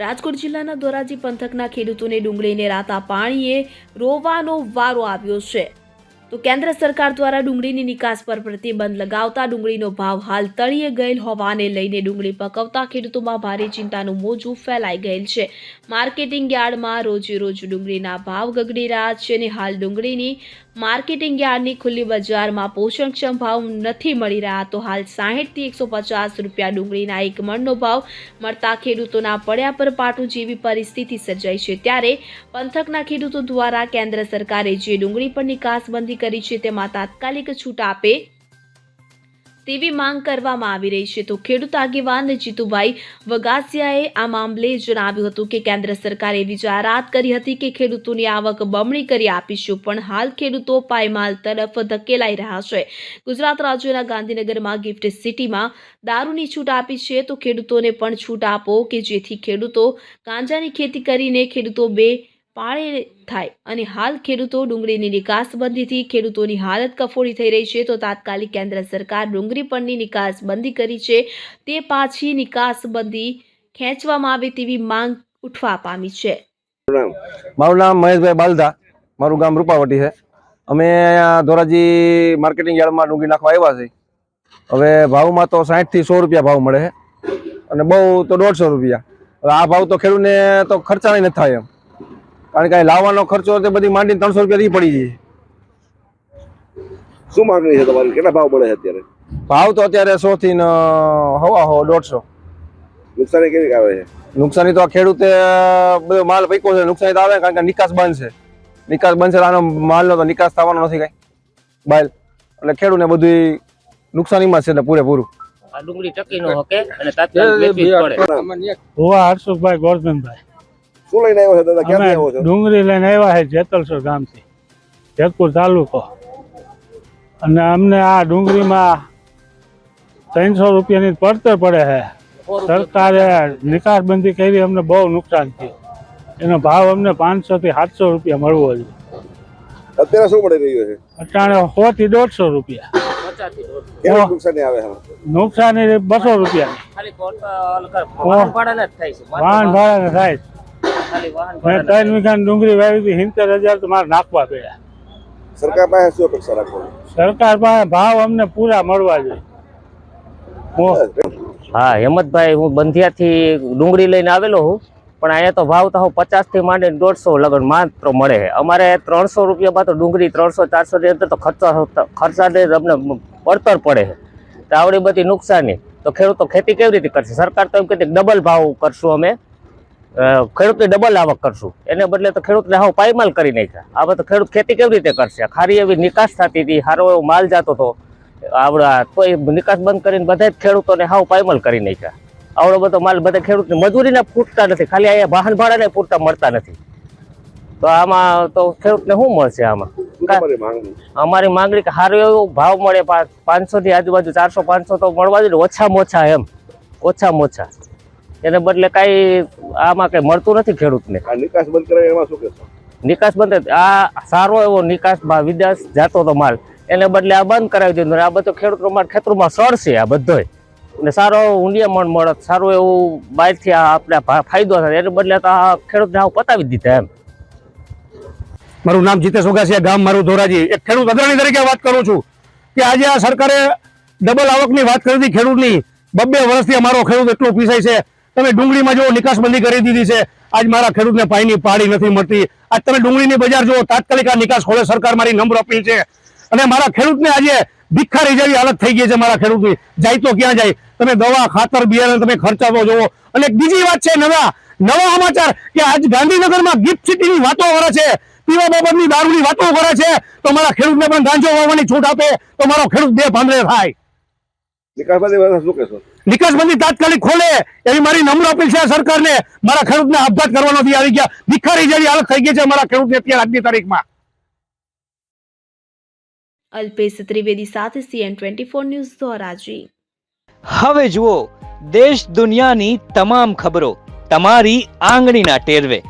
રાજકોટ જિલ્લાના ધોરાજી પંથકના ખેડૂતોને ડુંગળીને રાતા પાણીએ રોવાનો વારો આવ્યો છે. તો કેન્દ્ર સરકાર દ્વારા ડુંગળીની નિકાસ પર પ્રતિબંધ લગાવતા ડુંગળીનો ભાવ હાલ તળિયે ગયેલ હોવાને લઈને ડુંગળી પકવતા ખેડૂતોમાં ભારે ચિંતાનું મોજું ફેલાઈ ગયેલ છે. માર્કેટિંગ યાર્ડમાં રોજે રોજ ડુંગળીના ભાવ ગગડી રહ્યા છે અને હાલ ડુંગળીની માર્કેટિંગ યાર્ડની ખુલ્લી બજારમાં પોષણક્ષમ ભાવ નથી મળી રહ્યા તો હાલ સાહીઠથી એકસો પચાસ રૂપિયા ડુંગળીના એક મણનો ભાવ મળતા ખેડૂતોના પડ્યા પર પાટું જેવી પરિસ્થિતિ સર્જાઈ છે. ત્યારે પંથકના ખેડૂતો દ્વારા કેન્દ્ર સરકારે જે ડુંગળી પર નિકાસબંધી કરી છે તેમાં તાત્કાલિક છૂટ આપે તેવી માંગ કરવામાં આવી રહી છે. તો ખેડૂત આગેવાન જીતુભાઈ વગાસિયાએ આ મામલે જણાવ્યું હતું કે કેન્દ્ર સરકારે એવી જાહેરાત કરી હતી કે ખેડૂતોની આવક બમણી કરી આપીશું, પણ હાલ ખેડૂતો પાયમાલ તરફ ધકેલાઈ રહ્યા છે. ગુજરાત રાજ્યના ગાંધીનગરમાં ગિફ્ટ સિટીમાં દારૂની છૂટ આપી છે. તો ખેડૂતોને પણ છૂટ આપો કે જેથી ખેડૂતો ગાંજાની ખેતી કરીને ખેડૂતો બે પાળે થાય અને હાલ ખેડૂતો ડુંગળીની નિકાસબંધીથી ખેડૂતોની હાલત કફોડી થઈ રહી છે, તો તાત્કાલિક કેન્દ્ર સરકાર ડુંગળી પરની નિકાસબંધી કરી છે. તે પાછી નિકાસબંધી ખેંચવામાં આવે તેવી માંગ ઉઠવા પામી છે. મારું નામ મહેશભાઈ બાલદા મારું ગામ રૂપાવટી છે. અમે ધોરાજી માર્કેટિંગ યાર્ડમાં ડુંગળી નાખવા આવ્યા છે હવે ભાવમાં તો સાઠથી સો રૂપિયા ભાવ મળે છે. અને બહુ તો દોઢસો રૂપિયા. હવે આ ભાવ તો ખેડૂતને તો ખર્ચા નથી થાય એમ. કારણ કે લાવવાનો ખર્ચો તે બધી માંડીને ત્રણસો રૂપિયા ઈ પડી જાય શું માંગણી છે તમારી? કેટલા ભાવ મળે છે અત્યારે? ભાવ તો અત્યારે સો થી ન હવા હો દોઢસો. નુકસાની કેવી આવે છે? નુકસાની તો આ ખેડૂતે બધો માલ પૈકો છે. નુકસાની તો આવે કારણ કે નિકાસ બંધ છે. નિકાસ બંધ છે આનો માલનો તો નિકાસ થવાનો નથી કાંઈ. બાયલ. એટલે ખેડૂતને બધું નુકસાનીમાં છે ને પૂરેપૂરું. આ ડુંગળી ટકી નો હકે અને તાત્કાલિક વેચવી પડે. હુવા હર્ષુભાઈ ગોરધનભાઈ. શું લઈને આવ્યો છે દાદા? ક્યાંથી આવ્યો છે? ડુંગળી લઈને આવ્યા છે જેતલસર ગામથી જેતપુર તાલુકો. અને અમને આ ડુંગળીમાં ત્રણસો રૂપિયાની પડતર પડે છે. સરકારે નિકાસબંધી કરી અમને બહુ નુકસાન થયું. એનો ભાવ અમને પાંચસો થી સાતસો રૂપિયા મળવો જોઈએ અત્યારે શું મળી રહ્યું છે? અટાણે સો થી દોઢસો. રૂપિયા. નુકસાની બસો રૂપિયા વાહન ભાડાના થાય મેં ત્રણ વીઘાની ડુંગળી વાવી હતી સિત્તેર હજાર તો મારે નાખવા પડ્યા સરકાર પાસે શું અપેક્ષા રાખો? સરકાર પાસે ભાવ અમને પૂરા મળવા જોઈએ. હું હા હેમંતભાઈ હું બંધિયાથી ડુંગળી લઈને આવેલો હું પણ અહીંયા તો ભાવ તો હું પચાસથી માંડીને દોઢસો લગન માત્ર મળે છે. અમારે ત્રણસો રૂપિયામાં તો ડુંગળી ત્રણસો ચારસો ની અંદર તો ખર્ચા ખર્ચાને અમને પડતર પડે છે. તો આવડી બધી નુકસાની. તો ખેડૂતો ખેતી કેવી રીતે કરશે? સરકાર તો એમ કહેતી ડબલ ભાવ કરશું અમે. ખેડૂતની ડબલ આવક કરશું. એને બદલે તો ખેડૂતને હાવ પાયમાલ કરી નાખ્યા. આ તો ખેડૂત ખેતી કેવી રીતે કરશે? ખારી એવી નિકાસ થતી હતી સારો એવો માલ જતો હતો. આવડા તો એ નિકાસ બંધ કરીને બધા જ ખેડૂતોને હાવ પાયમાલ કરી નાખ્યા. આવડો બધો માલ બધા ખેડૂતને મજૂરીને પૂરતા નથી. ખાલી અહીંયા વાહન ભાડાને પૂરતા મળતા નથી. તો આમાં તો ખેડૂતને શું મળશે આમાં? અમારી માંગણી કે સારો એવો ભાવ મળે પાંચસોથી આજુબાજુ ચારસો પાંચસો તો મળવા જોઈએ. ઓછામાં ઓછા એમ. ઓછામાં ઓછા. એને બદલે કાંઈ આમાં કંઈ મળતું નથી ખેડૂતને. આ નિકાસ બંધ કરાય એમાં શું કહેશો? નિકાસ બંધ આ સારો એવો નિકાસ વિદેશ જતો હતો માલ. એને બદલે આ બંધ કરાવી દીધું આ બધો ખેડૂતો માલ ખેતરોમાં સડશે આ બધોય. અને સારો ઊંડિયા ઊંડિયામણ મળત સારું એવું બહારથી આ આપણે ફાયદો થાય. એને બદલે તો આ ખેડૂતને આવું પતાવી દીધા એમ. મારું નામ જીતેશ ઉગાસિયા ગામ મારું ધોરાજી. એક ખેડૂત અગ્રણી તરીકે વાત કરું છું કે આજે આ સરકારે ડબલ આવકની વાત કરી હતી ખેડૂતની. બબ્બે વર્ષથી અમારો ખેડૂત એટલો પીસાય છે. તમે ડુંગળીમાં જો નિકાસબંધી કરી દીધી છે. આજ મારા ખેડૂતને પાણીની પાડી નથી મળતી. આજ તમે ડુંગળીની બજાર જુઓ, તાત્કાલિક આ નિકાસ ખોલે, સરકાર મારી નમ્ર અપીલ છે. અને મારા ખેડૂતને આજે ભિખારી જેવી હાલત થઈ ગઈ છે મારા ખેડૂતની. જાય તો ક્યાં જાય? તમે દવા, ખાતર, બિયારણ તમે ખર્ચાતો જુઓ. અને બીજી વાત છે, નવા નવા સમાચાર કે આજ ગાંધીનગરમાં ગિફ્ટ સિટીની વાતો કરે છે. પીવા બાબતની દારૂની વાતો કરે છે. તો મારા ખેડૂતને પણ ગાંજો વાવવાની છૂટ આપે. તો મારો ખેડૂત બે ભાંદરે થાય નિકાસ બંધ એમાં શું કહેશો નિકાસબંધી તાત્કાલિક ખોલે એવી મારી નમ્ર અપીલ છે સરકારને. મારા ખેડૂતને આપઘાત કરવાનો થી આવી ગયા. ભિખારી જેવી હાલત થઈ ગઈ છે મારા ખેડૂતને અત્યારે આજની તારીખમાં. અલ્પેશ ત્રિવેદી સાથે CN twenty four news Dhoraji. હવે જુઓ દેશ દુનિયાની તમામ ખબરો તમારી આંગળીના ટેરવે.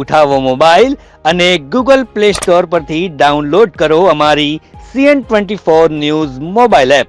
ઉઠાવો મોબાઈલ અને ગૂગલ પ્લે સ્ટોર પરથી ડાઉનલોડ કરો અમારી CN twenty four news mobile app.